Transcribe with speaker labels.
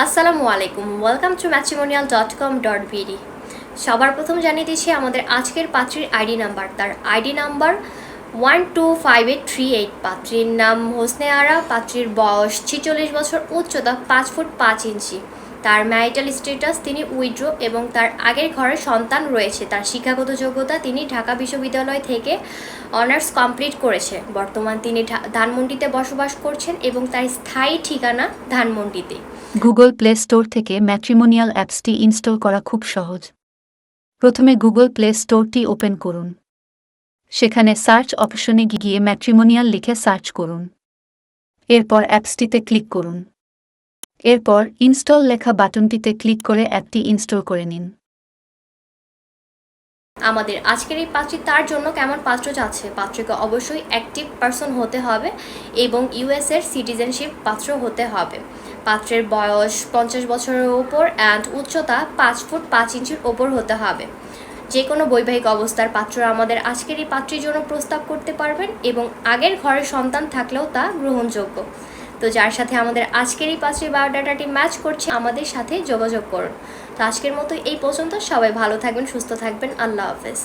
Speaker 1: আসসালামু আলাইকুম। Welcome to matrimonial dot com dot BD সবার প্রথম জানিয়ে দিচ্ছি আমাদের আজকের পাত্রীর আইডি নাম্বার তার ID number one two five eight three eight পাত্রীর নাম হোসনে আরা। পাত্রীর বয়স ছিচল্লিশ বছর, উচ্চতা পাঁচ ফুট পাঁচ ইঞ্চি। তার ম্যারিটাল স্ট্যাটাস তিনি উইড্রো এবং তার আগের ঘরে সন্তান রয়েছে। তার শিক্ষাগত যোগ্যতা তিনি ঢাকা বিশ্ববিদ্যালয় থেকে অনার্স কমপ্লিট করেছে। বর্তমান তিনি ধানমন্ডিতে বসবাস করছেন এবং তার স্থায়ী ঠিকানা ধানমন্ডিতে।
Speaker 2: গুগল প্লে স্টোর থেকে ম্যাট্রিমোনিয়াল অ্যাপসটি ইনস্টল করা খুব সহজ। প্রথমে গুগল প্লে স্টোরটি ওপেন করুন। সেখানে সার্চ অপশনে গিয়ে ম্যাট্রিমোনিয়াল লিখে সার্চ করুন। এরপর অ্যাপসটিতে ক্লিক করুন। এরপর ইনস্টল লেখা বাটনটিতে ক্লিক করে অ্যাপটি ইনস্টল করে নিন।
Speaker 1: আমাদের আজকের এই পাত্রী তার জন্য কেমন পাত্র যাচ্ছে? পাত্রকে অবশ্যই অ্যাক্টিভ পারসন হতে হবে এবং ইউএস এর সিটিজেনশিপ পাত্র হতে হবে। পাত্রের বয়স পঞ্চাশ বছরের ওপর অ্যান্ড উচ্চতা পাঁচ ফুট পাঁচ ইঞ্চির ওপর হতে হবে। যে কোনো বৈবাহিক অবস্থার পাত্র আমাদের আজকের এই পাত্রীর জন্য প্রস্তাব করতে পারবেন এবং আগের ঘরের সন্তান থাকলেও তা গ্রহণযোগ্য। তো যার সাথে আমাদের আজকের এই পাত্রীর বায়োডাটাটি ম্যাচ করছে, আমাদের সাথে যোগাযোগ করুন। তো আজকের মতো এই পর্যন্ত। সবাই ভালো থাকবেন, সুস্থ থাকবেন। আল্লাহ হাফেজ।